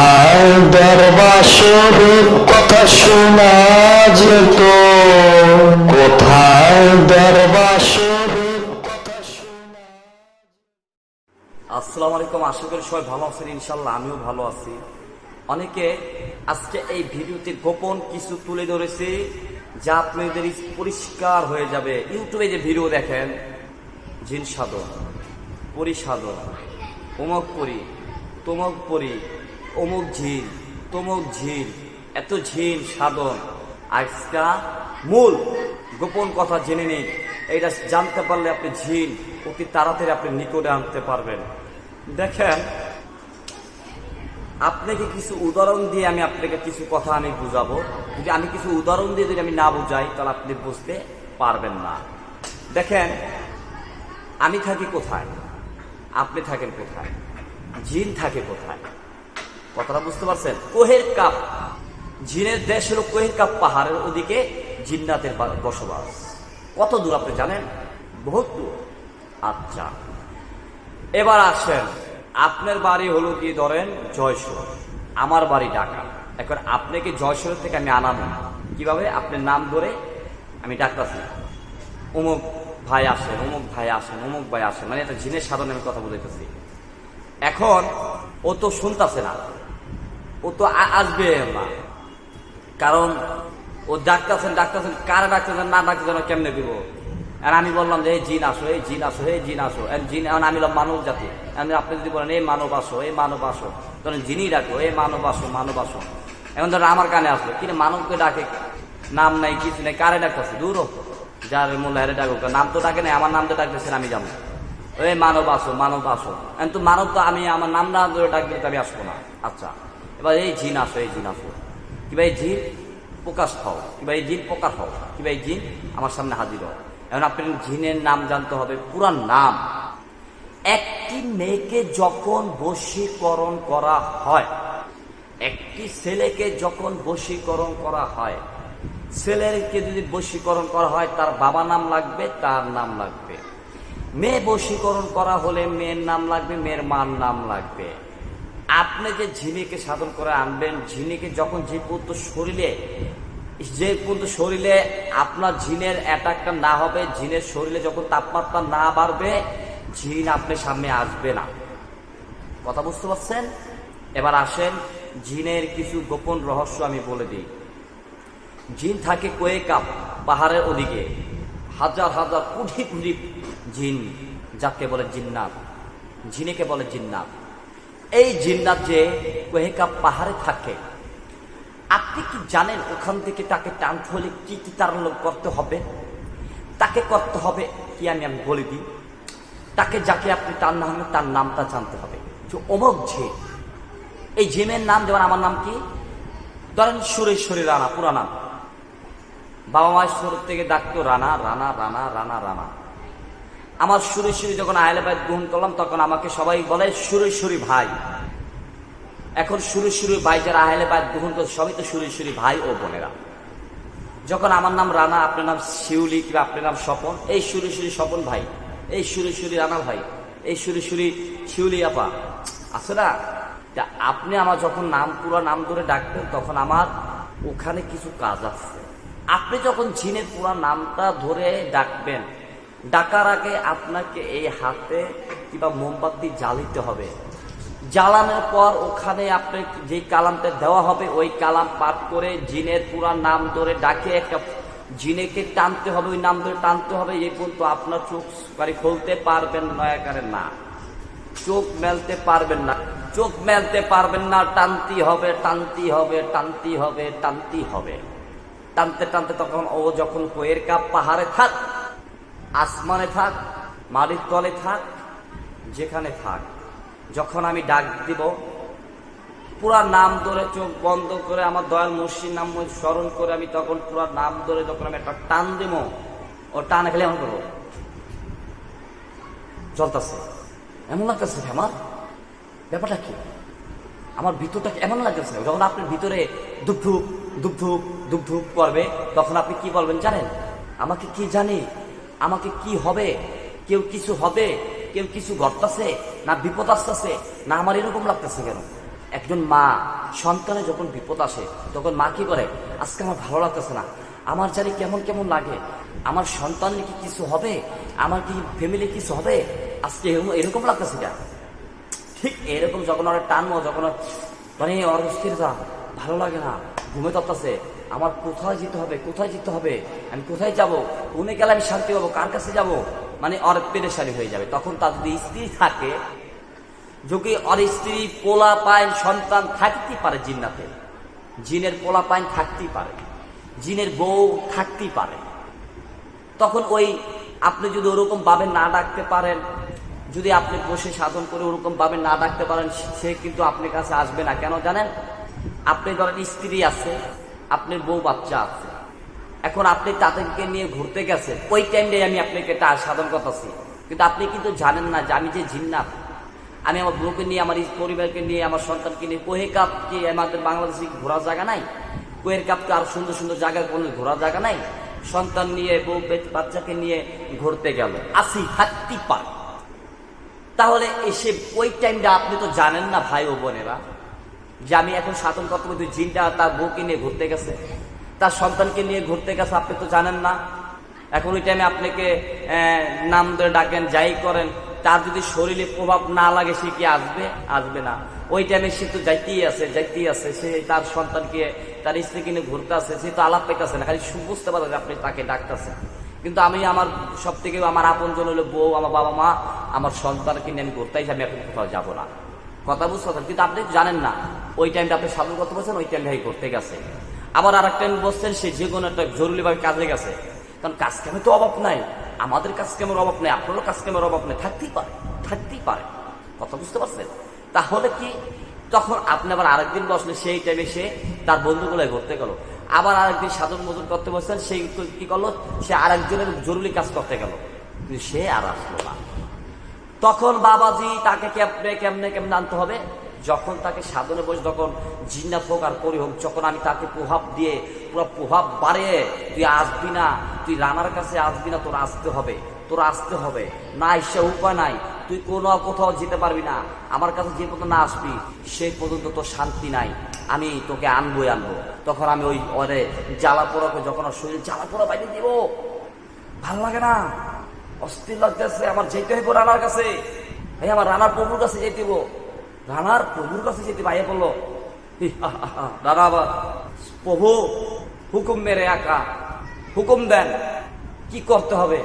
কোথায় দরবাসরের কথা শোনা যেত। কোথায় দরবাসরের আসসালামু আলাইকুম, আশা করি সবাই ভালো আছেন ইনশাল্লাহ আমিও ভালো আছি। অনেকে আজকে এই ভিডিওতে গোপন কিছু তুলে ধরেছে যা আপনাদের পরিষ্কার হয়ে যাবে। ইউটিউবে যে ভিডিও দেখেন জিন সাধন পরিসাধন অমুক পরি তমুক পরি অমুক ঝিল, তমুক ঝিল, এত ঝিল সাধন। আজকা মূল, গোপন কথা জেনে নিন। এটা জানতে পারলে আপনি ঝিল, অতি তাড়াতাড়ি আপনি নিকটে আনতে পারবেন। দেখেন, আপনাকে কিছু উদাহরণ দিয়ে আমি আপনাকে কিছু কথা আমি বুঝাবো। যদি আমি কিছু উদাহরণ দিয়ে যদি আমি না বুঝাই, তাহলে আপনি বুঝতে পারবেন না। দেখেন, আমি থাকি কোথায়? আপনি থাকেন কোথায়? জিন থাকে কোথায়? কথাটা বুঝতে পারছেন? কোহের কাপ। জিনের দেশ হলো কোহের কাপ পাহাড়ের ওদিকে জিন্নাতের বসবাস। কত দূর আপনি জানেন? বহুত দূর। আচ্ছা। এবার আসেন। আপনার বাড়ি হলো কি ধরেন জয়সুর? আমার বাড়ি ঢাকা। এখন আপনাকে জয়সুর থেকে আমি আনাবো কীভাবে? আপনার নাম ধরে আমি ডাকতেছি। অমুক ভাই আসেন অমুক ভাই আসেন অমুক ভাই আসেন। মানে একটা জিনের সাধনে আমি কথা বলতেছি। এখন ও তো শুনতেছে না। ও তো আসবে কারণ ও ডাকতেছেন ডাকতেছেন, কারে ডাকতেছেন, না ডাকতেছেন কেমনে দিব? আর আমি বললাম যে, এই জিন আসো, এই জিন আসো, এই জিন আসো। জিন এখন আমি মানব জাতি। আপনি যদি বলেন, এই মানব আসো, এই মানব আসো, তখন জিনই ডাকো এই মানব আসো মানব আসো। এখন ধরেন আমার কানে আসলো কিন্তু মানবকে ডাকে নাম নাই, কিছু নেই, কারে ডাকতেছে? দূর। যার মূল্য হারে ডাকুক নাম তো ডাকে নাই, আমার নাম তো ডাকতেছেন আমি যাব। এই মানব আসো মানব আসো। এখন তো মানব তো আমি, আমার নাম না ধরে ডাকলে তো আমি আসব না। আচ্ছা। এবার এই জিন আসো এই জিন আসো কিবা এই জিন প্রকাশ হও কিবা এই জিন প্রকাশ হও কিবা এই জিন আমার সামনে হাজির হও। এখন আপনি জিনের নাম জানতে হবে পুরা নাম। একটি মেয়েকে যখন বশীকরণ করা হয়, একটি ছেলেকে যখন বশীকরণ করা হয়, ছেলেকে যদি বশীকরণ করা হয়, তার বাবা নাম লাগবে, তার নাম লাগবে। মেয়ে বশীকরণ করা হলে মেয়ের নাম লাগবে, মেয়ের মার নাম লাগবে। আপনি যে ঝিনিকে সাধন করে আনবেন। ঝিনিকে যখন যে পর্যন্ত শরীরে, যে পর্যন্ত শরীরে আপনার ঝিনের অ্যাটাকটা না হবে, ঝিনের শরীরে যখন তাপমাত্রা না বাড়বে, ঝিন আপনার সামনে আসবে না। কথা বুঝতে পারছেন? এবার আসেন জিনের কিছু গোপন রহস্য আমি বলে দিই। জিন থাকে কোয়েকাপ পাহাড়ের ওদিকে। হাজার হাজার কোটি কোটি জিন যাকে বলে জিন্নাত। জিনেকে বলে জিন্নাত। এই জিন্নাত যে কোহেকাপ পাহাড়ে থাকে, আপনি কি জানেন ওখান থেকে তাকে টানতে হলে কি কি তার করতে হবে? তাকে করতে হবে কি আমি আমি বলে দিই। তাকে যাকে আপনি টান না হবে তার নামটা জানতে হবে। যে অমক ঝে এই ঝিমের নাম যেমন আমার নাম কি? ধরেন সুরেশ্বরী রানা, পুরা নাম। বাবা মায়ের শুরু থেকে ডাকতো রানা রানা রানা রানা রানা। আমার সুরেশ্বরী যখন আহলেবাদ গ্রহণ করলাম, তখন আমাকে সবাই বলে সুরেশ্বরী ভাই। এখন সুরেশ্বরী ভাই যারা আহলেবাদ গ্রহণ করে সবই তো সুরেশ্বরী ভাই ও বোনেরা। যখন আমার নাম রানা, আপনার নাম শিউলি কিংবা আপনার নাম স্বপন, এই সুরেশ্বরী স্বপন ভাই, এই সুরেশ্বরী রানা ভাই, এই সুরেশ্বরী শিউলি আপা। আছে না, তা আপনি আমার যখন নাম, পুরো নাম ধরে ডাকবেন তখন আমার ওখানে কিছু কাজ আছে। আপনি যখন ঝিনের পুরা নামটা ধরে ডাকবেন ডাকার আগে আপনাকে এই হাতে কিংবা মোমবাতি জ্বালিতে হবে। জ্বালানোর পর ওখানে আপনি যে কালামটা দেওয়া হবে, ওই কালাম পাঠ করে জিনের পুরা নাম ধরে ডাকে একটা জিনেকে টানতে হবে, ওই নাম ধরে টানতে হবে। এই পর্যন্ত আপনার চোখ বাড়ি খুলতে পারবেন নয়াকারে না। চোখ মেলতে পারবেন না। চোখ মেলতে পারবেন না, টানতি হবে টানতি হবে টানতি হবে টানতি হবে। টানতে টানতে তখন ও যখন কোয়ের কাপ পাহাড়ে থাক আসমানে থাক মাটির তলে থাক, যেখানে থাক। যখন আমি ডাক দিব, পুরা নাম ধরে চোখ বন্ধ করে আমার দয়াল মুর্শির নাম স্মরণ করে আমি তখন পুরা নাম ধরে যখন আমি একটা টান দিব, ও টান খেলে এমন করব। চলতেছে। এমন লাগতেছে আমার? ব্যাপারটা কি? আমার ভিতরটা এমন লাগতেছে। যখন আপনার ভিতরে দুপধুপ দুপধুপ দুপধুপ করবে, তখন আপনি কি বলবেন জানেন? আমাকে কি জানি? আমাকে কি হবে? কেউ কিছু হবে? কেউ কিছু ঘটতেছে? না বিপদ আসতেছে? না আমার এরকম লাগতেছে কেন? একজন মা সন্তানে যখন বিপদ আসে, তখন মা কি করে? আজকে আমার ভালো লাগতেছে না। আমার জানি কেমন কেমন লাগে। আমার সন্তানের কি কিছু হবে? আমার কি ফ্যামিলি কিছু হবে? আজকে এরকম- লাগতেছে কেন? ঠিক এরকম যখন ওরা টানবো, যখন মানে অস্থিরতা ভালো লাগে না, ঘুমে তপ্তাছে আমার কোথায় যেতে হবে, কোথায় যেতে হবে? আমি কোথায় যাব? কোনে গেলে আমি শান্তি পাবো? কার কাছে যাব? মানে ওর পেরেশানি হয়ে যাবে। তখন তার যদি স্ত্রী থাকে, যদি ওর স্ত্রী পোলা পায়ন সন্তান থাকতেই পারে জিন্নাতে, জিনের পোলা পায়ন থাকতেই পারে, জিনের বউ থাকতেই পারে, তখন ওই আপনি যদি ওরকম ভাবে না ডাকতে পারেন, যদি আপনি বসে সাধন করে ওরকম ভাবে না ডাকতে পারেন, সে কিন্তু আপনার কাছে আসবে না। কেন জানেন? আপনি ধরেন স্ত্রী আছে আপনার বউ বাচ্চা আছে। এখন আপনি তাদেরকে নিয়ে ঘুরতে গেছেন, ওই টাইমটাই আমি আপনাকে এটা সাধন করতেছি। কিন্তু আপনি কিন্তু জানেন না যে আমি যে জিন্নাত। আমি আমার বউকে নিয়ে, আমার পরিবারকে নিয়ে, আমার সন্তানকে নিয়ে কোহে কাপ কি আমাদের বাংলাদেশে ঘোরার জায়গা নাই? কোয়ের কাপ তো আর সুন্দর সুন্দর জায়গায় কোনো ঘোরার জায়গা নাই? সন্তান নিয়ে, বউ বাচ্চাকে নিয়ে ঘুরতে গেল। আসি থাকতে পার। তাহলে এসে ওই টাইমটা আপনি তো জানেন না ভাই ও বোনেরা। যে আমি এখন সাধন করতে করতে জিনটা তার বউকে নিয়ে ঘুরতে গেছে তার সন্তানকে নিয়ে ঘুরতে গেছে আপনি তো জানেন না। এখন ওই টাইমে আপনাকে নাম ধরে ডাকেন যাই করেন তার যদি শরীরে প্রভাব না লাগে সে কি আসবে? আসবে না। ওই টাইমে সে তো যাইতেই আছে যাইতেই আছে। সে তার সন্তানকে তার স্ত্রীকে নিয়ে ঘুরতে আছে সে তো আলাপ পাইতেছে না খালি বুঝতে পারে আপনি তাকে ডাকতেছেন। কিন্তু আমি আমার সব থেকে আমার আপন জন হলো বউ আমার বাবা মা আমার সন্তানকে নিয়ে আমি ঘুরতে আইছি, আমি এখন কোথাও যাব না। কথা বুঝতে পারছেন? কিন্তু আপনি জানেন না ওই টাইমটা আপনি সাধন করতে পারছেন ওই টাইমটা করতে গেছে। আবার আর একটা বসছেন সে যে কোনো একটা জরুরিভাবে কাজে গেছে। কারণ কাজ কামে তো অভাব নাই। আমাদের কাজ কামের অভাব নেই, আপনারও কাজ কামের অভাব নেই। থাকতেই পারে থাকতেই পারে। কথা বুঝতে পারছেন? তাহলে কি? তখন আপনি আবার আরেকদিন বসলে সেই টাইমে সে তার বন্ধুগুলো ঘুরতে গেল। আবার আরেকদিন সাধন মজুর করতে বসছেন সেই কি করল? সে আরেকজনের জরুরি কাজ করতে গেল। কিন্তু সে আর আসলো না। তখন বাবাজি তাকে কেমনে কেমনে কেমনে আনতে হবে? যখন তাকে সাধনে বসে যখন জিন্নাত হোক আর করি হোক, যখন আমি তাকে প্রভাব দিয়ে, পুরো প্রভাব বাড়িয়ে, তুই আসবি না, তুই রানার কাছে আসবি না, তোর আসতে হবে, তোর আসতে হবে। না, এসে উপায় নাই। তুই কোনো কোথাও যেতে পারবি না। আমার কাছে যে পর্যন্ত না আসবি, সেই পর্যন্ত তোর শান্তি নাই। আমি তোকে আনবোই আনব। তখন আমি ওই ওরে জ্বালা পোড়াকে যখন শরীর জ্বালা পোড়া বাইরে দিব, ভালো লাগে না। অস্থির লাগতেছে, আমার যেতে হইব রানার কাছে। আমার রানার প্রভুর কাছে যেতে হইব। রানার প্রভুর কাছে যেতে ভাইয়া বলল আবার প্রভু হুকুম মেরে একা। হুকুম দেন, কি করতে হবে?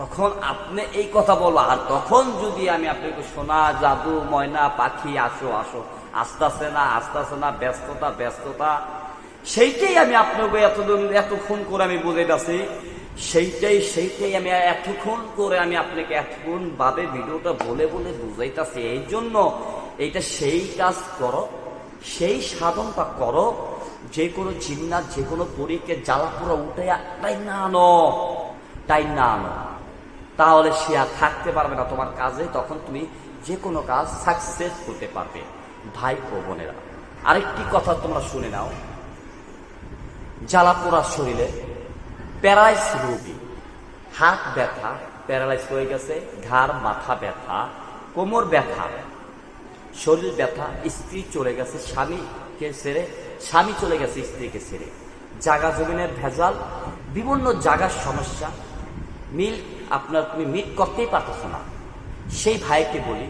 তখন আপনি এই কথা বলো আর তখন যদি আমি আপনাকে সোনা, জাদু, ময়না, পাখি, আসো আসো। আসতেছে না আসতেছে না, ব্যস্ততা ব্যস্ততা। সেইটাই আমি আপনাকে এতদিন, এতক্ষণ করে আমি বুঝাইতেছি। সেইটাই সেইটাই আমি এতক্ষণ করে আমি আপনাকে এতক্ষণ ভাবে ভিডিওটা বলে বলে বুঝাইতেছি। এই জন্য এইটা সেই কাজ করো, সেই সাধনটা করো, যে কোনো জিন্নাত, যে কোনো পরীকে জ্বালা পুরো উঠে তাই না আনো, তাই না আনো। তাহলে সে আর থাকতে পারবে না তোমার কাজে, তখন তুমি যে কোনো কাজ সাকসেস করতে পারবে, ভাই ও বোনেরা। আরেকটি কথা তোমরা শুনে নাও। জ্বালা পোড়া শরীরে প্যারালাইস রোগী। হাত ব্যথা প্যারালাইস হয়ে গেছে, ঘাড়, মাথা ব্যথা, কোমর ব্যথা, শরীর ব্যথা, স্ত্রী চলে গেছে, স্বামীকে ছেড়ে, স্বামী চলে গেছে, স্ত্রীকে ছেড়ে। জাগা জমিনের ভেজাল, বিভিন্ন জাগার সমস্যা, মিল আপনার তুমি মিট করতেই পারতেছ না। সেই ভাইকে বলি,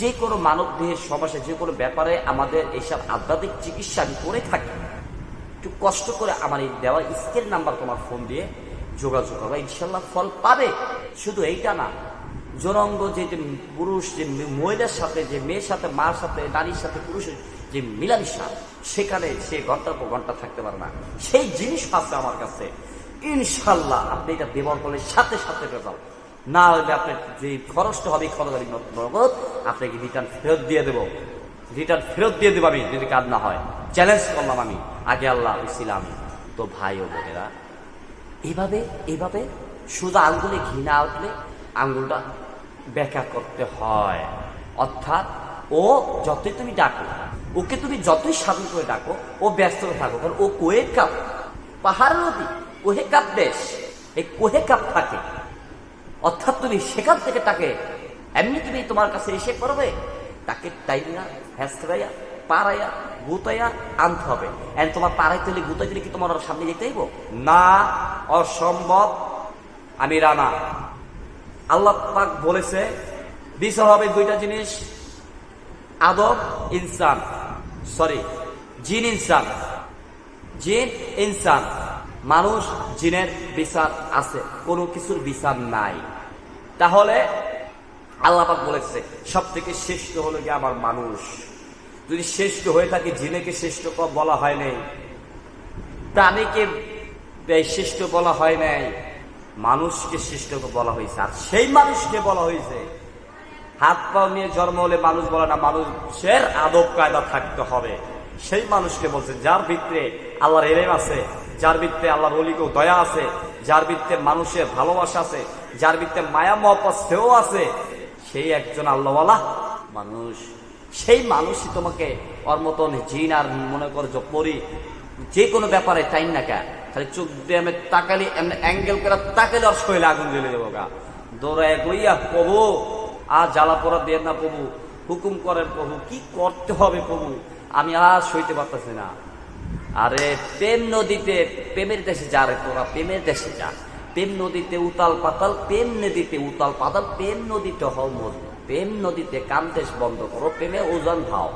যে কোনো মানব দেহের সমস্যা, যে কোনো ব্যাপারে আমাদের এইসব আধ্যাত্মিক চিকিৎসা আমি করে থাকি একটু কষ্ট করে আমার এই দেওয়া স্কেল নাম্বার তোমার ফোন দিয়ে যোগাযোগ করো ইনশাল্লাহ ফল পাবে। শুধু এইটা না, জনঙ্গ যে পুরুষ, যে মহিলার সাথে, যে মেয়ের সাথে, মার সাথে, নারীর সাথে, পুরুষের যে মিলামিশা, সেখানে সে ঘণ্টার পর ঘণ্টা থাকতে পারে না। সেই জিনিস আছে আমার কাছে। ইনশাল্লাহ আপনি এটা ব্যবহার করলে সাথে সাথে রেজাল্ট না হলে আপনার যে খরচটা হবে খরচ নগদ, আপনাকে রিটার্ন ফেরত দিয়ে দেবো। রিটার্ন ফেরত দিয়ে দেবো আমি, যদি কাজ না হয়। চ্যালেঞ্জ করলাম আমি। আগে আল্লাহ ছিলাম তো ভাই ও বোনেরা, এভাবে এভাবে শুধু আঙ্গুলে ঘি না উঠলে আঙ্গুলটা ব্যাখ্যা করতে হয়। অর্থাৎ ও যতই তুমি ডাকো, ওকে তুমি যতই সাধন করে ডাকো, ও ব্যস্ত থাকো। কারণ ও কোয়ে কাপ পাহাড় নদী, কোহে কাপ দেশ এই কোহে কাপ থাকে। অর্থাৎ তুমি সেখান থেকে তাকে, এমনি তুমি তোমার কাছে এসে করবে তাকে টাইনা হ্যাঁচড়াইয়া পাড়াইয়া, গুতাইয়া আনতে হবে। তোমার পাড়াইতে হলে গুতাইতে হলে কি তোমার সামনে যেতে হইব? না, অসম্ভব। আমি রানা। আল্লাহ পাক বলেছে, বিচার হবে দুইটা জিনিস। আদব, ইনসান। সরি, জিন, ইনসান। জিন, ইনসান। মানুষ জিনের বিচার আছে, কোনো কিছুর বিচার নাই। তাহলে আল্লাপাক বলেছে সব থেকে শ্রেষ্ঠ হলো গিয়ে আমার মানুষ। যদি শ্রেষ্ঠ হয়ে থাকে, জিনেকে শ্রেষ্ঠ বলা হয় নাই, প্রাণীকে শ্রেষ্ঠ বলা হয় নাই, মানুষকে শ্রেষ্ঠ বলা হয়েছে। আর সেই মানুষকে বলা হয়েছে, হাত পাও নিয়ে জন্ম হলে মানুষ বলে না, মানুষের আদব কায়দা থাকতে হবে। সেই মানুষকে বলছে, যার ভিতরে আল্লাহর এলেম আছে, যার ভিতরে আল্লাহর অলিকেও দয়া আছে, যার ভিতরে মানুষের ভালোবাসা আছে, যার ভিত্তে মায়া সেও আছে সেই একজন আল্লাহওয়ালা মানুষ। সেই মানুষই তোমাকে ওর মতন জিন আর মনে করো পরি যে কোনো ব্যাপারে টাইম না কেন খালি চোখ দিয়ে আমি তাকালি, এমনি অ্যাঙ্গেল করে তাকালে আর শৈলে আগুন জ্বলে যাব গা। দৌড়ায় গইয়া প্রভু আর জ্বালা পড়া দিয়ে না প্রভু, হুকুম করেন প্রভু, কি করতে হবে প্রভু? আমি আর সইতে পারতেছি না। আরে প্রেম নদীতে, প্রেমের দেশে যা রে তোরা, প্রেমের দেশে যা। প্রেম নদীতে উতাল পাতাল, প্রেম নদীতে উতাল পাতাল, প্রেম নদীতে হও প্রেম নদীতে কান্দেশ বন্ধ করো, প্রেমে ওজন ভাও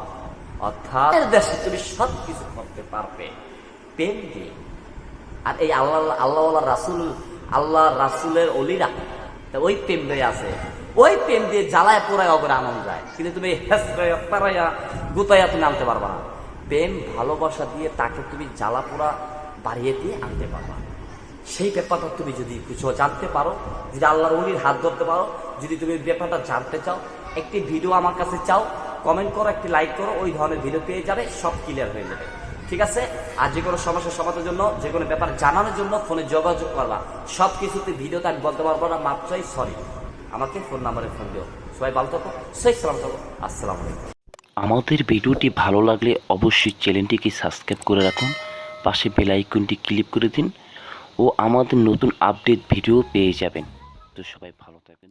অর্থাৎ দেশে তুমি সব কিছু করতে পারবে। প্রেম দিয়ে আর এই আল্লাহ আল্লাহ রাসুল, আল্লাহ রাসুলের অলিরা, তা ওই প্রেম দিয়ে আছে। ওই প্রেম দিয়ে জ্বালায় পোড়ায় অগরে আনন্দ যায় কিন্তু তুমি হেসরাইয়া পারাইয়া গুতাইয়া তুমি আনতে পারবা না। প্রেম ভালোবাসা দিয়ে তাকে তুমি জ্বালা পোড়া বাড়িয়ে দিয়ে আনতে পারবা সেই ব্যাপারটা তুমি যদি কিছু জানতে পারো, যদি আল্লাহর অলির হাত ধরতে পারো, যদি তুমি ব্যাপারটা জানতে চাও, একটি ভিডিও আমার কাছে চাও কমেন্ট করো, একটি লাইক করো, ওই ধরনের ভিডিও পেয়ে যাবে, সব ক্লিয়ার হয়ে যাবে। ঠিক আছে? আর যে কোনো সমস্যার সমাধানের জন্য, যে কোনো ব্যাপার জানানোর জন্য ফোনে যোগাযোগ করবা। সব কিছুতে ভিডিওতে আমি বলতে পারব না, মাত্রই সরি আমাকে ফোন নাম্বারে ফোন দিও। সবাই ভালো থাকো সেই সালাম থাকো। আসসালামু আলাইকুম। আমাদের ভিডিওটি ভালো লাগলে অবশ্যই চ্যানেলটিকে সাবস্ক্রাইব করে রাখুন। পাশে বেল আইকনটি ক্লিক করে দিন। ও আমাদের নতুন আপডেট ভিডিও পেয়ে যাবেন। তো সবাই ভালো থাকবেন।